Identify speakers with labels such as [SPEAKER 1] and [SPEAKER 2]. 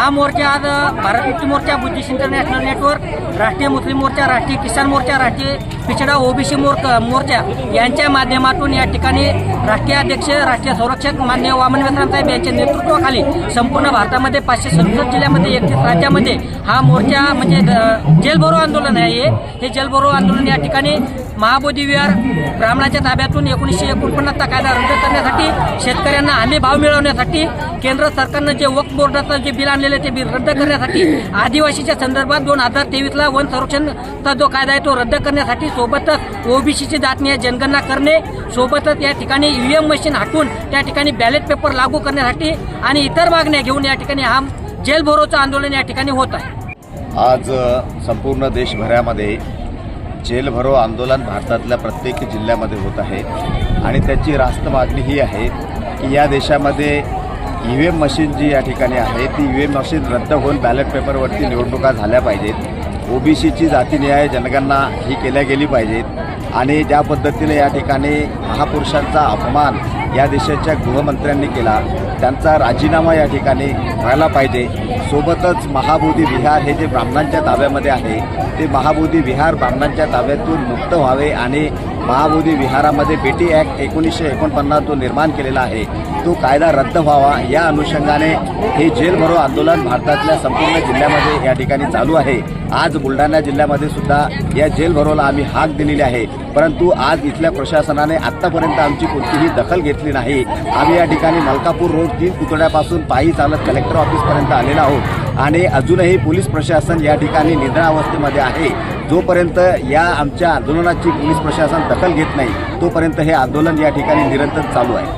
[SPEAKER 1] हा मोर्चा आज Bharat Mukti Morcha Buddhist International Network Rashtriya Muslim मोर्चा राष्ट्रीय किसान मोर्चा राष्ट्रीय पिछडा ओबीसी मोर्चा मोर्चा यांच्या माध्यमातून या ठिकाणी राष्ट्रीय अध्यक्ष राष्ट्रीय संरक्षक मान्य वामन वेतराम साहेब यांच्या नेतृत्वाखाली संपूर्ण भारतामध्ये पाचशे सदुसष्ट जिल्ह्यामध्ये एकतीस राज्यामध्ये हा मोर्चा म्हणजे जेलभरो आंदोलन आहे हे. हे आंदोलन या ठिकाणी महाबोधी विहार ब्राह्मणाच्या ताब्यातून एकोणीसशे एकोणपन्नासचा कायदा रद्द करण्यासाठी शेतकऱ्यांना हमी भाव मिळवण्यासाठी केंद्र सरकारनं जे वक्फ बोर्डाचं जे बिल आणलेलं आहे ते बिल रद्द करण्यासाठी आदिवासीच्या संदर्भात दोन हजार तेवीसला वन संरक्षणचा जो कायदा आहे तो रद्द करण्यासाठी सोबतच ओबीसीची जातनीय जनगणना करणे सोबतच या ठिकाणी ईव्हीएम मशीन हटवून त्या ठिकाणी बॅलेट पेपर लागू करण्यासाठी आणि इतर मागण्या घेऊन या ठिकाणी हा जेल भरोचं आंदोलन या ठिकाणी होत आहे.
[SPEAKER 2] आज संपूर्ण देशभरामध्ये जेल भरो आंदोलन भारतातल्या प्रत्येक जिल्ह्यामध्ये होत आहे. आणि त्याची रास्त मागणी ही आहे की या देशामध्ये ई व्ही एम मशीन जी या ठिकाणी आहे ती ई व्ही एम मशीन रद्द होऊन बॅलेट पेपरवरती निवडणुका झाल्या पाहिजेत. ओबीसीची जातीनिहाय जनगणना ही केल्या गेली पाहिजेत. आणि ज्या पद्धतीने या ठिकाणी महापुरुषांचा अपमान या देशाच्या गृहमंत्र्यांनी केला त्यांचा राजीनामा या ठिकाणी व्हायला पाहिजे. सोबतच महाबोधी विहार हे जे ब्राह्मणांच्या ताब्यामध्ये आहे ते महाबोधी विहार ब्राह्मणांच्या ताब्यातून मुक्त व्हावे आणि महाबोधी विहारामध्ये बेटी ॲक्ट एकोणीसशे एकोणपन्नास जो निर्माण केलेला आहे. तो कायदा रद्द व्हावा या अनुषंगाने हे जेल भरो आंदोलन भारतातल्या संपूर्ण जिल्ह्यामध्ये या ठिकाणी चालू आहे. आज बुलढाणा जिल्ह्यामध्ये सुद्धा या जेल भरोला आम्ही हाक दिलेली आहे. परंतु आज इथल्या प्रशासनाने आत्तापर्यंत आमची कोणतीही दखल घेतली नाही. आम्ही या ठिकाणी मलकापूर रोड तीन पुतळ्यापासून पायी चालत कलेक्टर ऑफिसपर्यंत आलेलो आहोत. आणि अजूनही पोलीस प्रशासन या ठिकाणी निद्रावस्थेमध्ये आहे. जोपर्यंत या आमच्या आंदोलनाची पोलीस प्रशासन दखल घेत नाही तोपर्यंत हे आंदोलन या ठिकाणी निरंतर चालू आहे.